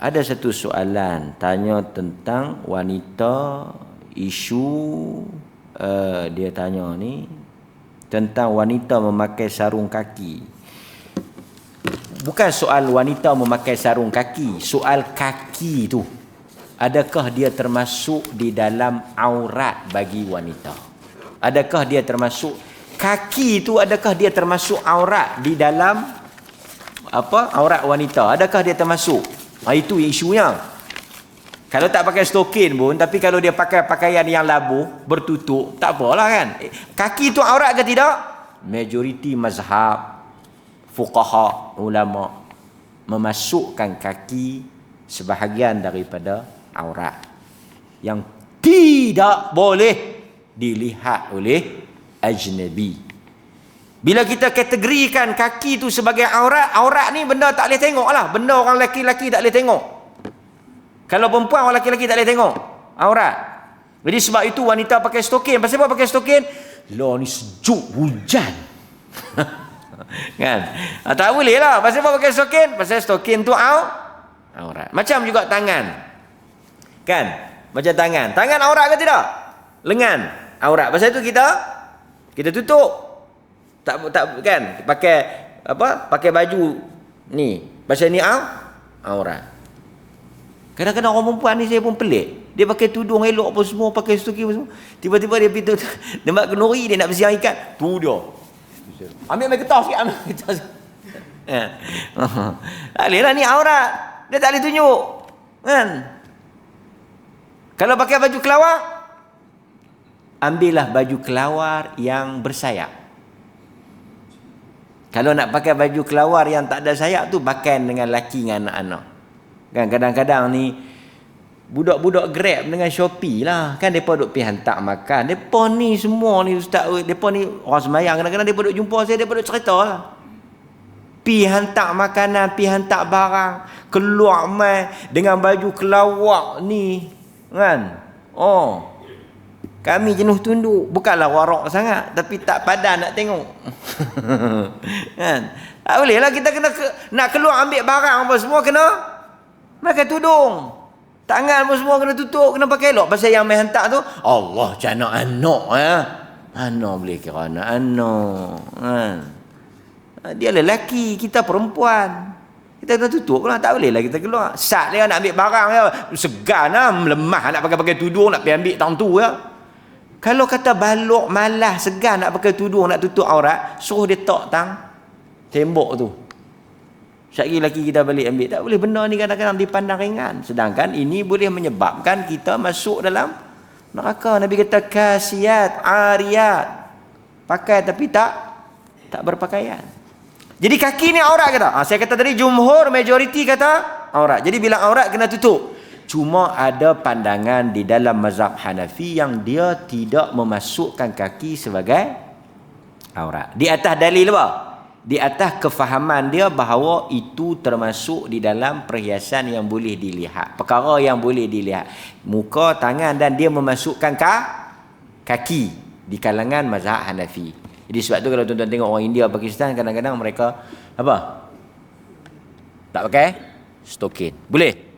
ada satu soalan tanya tentang wanita isu uh, dia tanya ni tentang wanita memakai sarung kaki. Bukan soal wanita memakai sarung kaki, soal kaki tu. Adakah dia termasuk di dalam aurat bagi wanita? Adakah dia termasuk kaki tu adakah dia termasuk aurat di dalam apa? Aurat wanita. Adakah dia termasuk? Ha, itu isunya. Kalau tak pakai stokin pun, tapi kalau dia pakai pakaian yang labuh, bertutup, tak apalah kan. Kaki tu aurat ke tidak? Majoriti mazhab, fuqaha, ulama memasukkan kaki sebahagian daripada aurat yang tidak boleh dilihat oleh ajnabi. Bila kita kategorikan kaki tu sebagai aurat, aurat ni benda tak boleh tengok lah. Benda orang lelaki-lelaki tak boleh tengok. Kalau perempuan orang lelaki-lelaki tak boleh tengok. Aurat. Jadi sebab itu wanita pakai stokin. Pasal apa pakai stokin? Lah ni sejuk hujan. kan? Ha, tak boleh lah. Pasal apa pakai stokin? Pasal stokin tu au, aurat. Macam juga tangan. Kan? Macam tangan. Tangan aurat ke tidak? Lengan. Aurat. Pasal itu kita kita tutup tak tak kan? Pakai apa? Pakai baju ni. Pasal ni au aurat kadang-kadang orang perempuan ni saya pun pelik. Dia pakai tudung elok apa semua pakai stuki apa semua. Tiba-tiba dia pergi tempat kenuri dia nak bersiang ikan tu dia ambil ambil getah sikit ambil sikit ya. tak boleh lah ni aurat. Dia tak boleh tunjuk kan? Kalau pakai baju kelawar ambillah baju kelawar yang bersayap kalau nak pakai baju kelawar yang tak ada sayap tu pakai dengan laki dengan anak-anak. Kan kadang-kadang ni budak-budak Grab dengan Shopee lah. Kan depa duk pi hantar makan. Depa ni semua ni ustaz depa ni orang sembahyang kadang-kadang depa duk jumpa saya depa duk cerita lah. Pi hantar makanan, pi hantar barang, keluar mai dengan baju kelawar ni. Kan? Oh, kami jenuh tunduk. Bukanlah warak sangat. Tapi tak padan nak tengok. kan? Tak boleh lah kita kena ke, nak keluar ambil barang apa semua kena pakai tudung. Tangan pun semua kena tutup. Kena pakai elok. Pasal yang main hantar tu. Allah macam anak anak ya. Anak boleh kira anak anak. Kan? Dia lelaki. Kita perempuan. Kita kena tutup lah. Tak boleh lah kita keluar. Sat dia nak ambil barang. Ya. Segan lah. Melemah nak pakai-pakai tudung. Nak pergi ambil tahun tu ya. Kalau kata balok malah segan nak pakai tudung nak tutup aurat, suruh dia tok tang tembok tu. Syari lagi kita balik ambil. Tak boleh benda ni kadang-kadang dipandang ringan. Sedangkan ini boleh menyebabkan kita masuk dalam neraka. Nabi kata kasiat, ariyat. Pakai tapi tak tak berpakaian. Jadi kaki ni aurat kata. Ha, saya kata tadi jumhur majoriti kata aurat. Jadi bila aurat kena tutup. Cuma ada pandangan di dalam mazhab Hanafi yang dia tidak memasukkan kaki sebagai aurat. Di atas dalil apa? Di atas kefahaman dia bahawa itu termasuk di dalam perhiasan yang boleh dilihat. Perkara yang boleh dilihat. Muka, tangan dan dia memasukkan ka kaki di kalangan mazhab Hanafi. Jadi sebab tu kalau tuan-tuan tengok orang India, Pakistan kadang-kadang mereka apa? Tak pakai stokin. Boleh?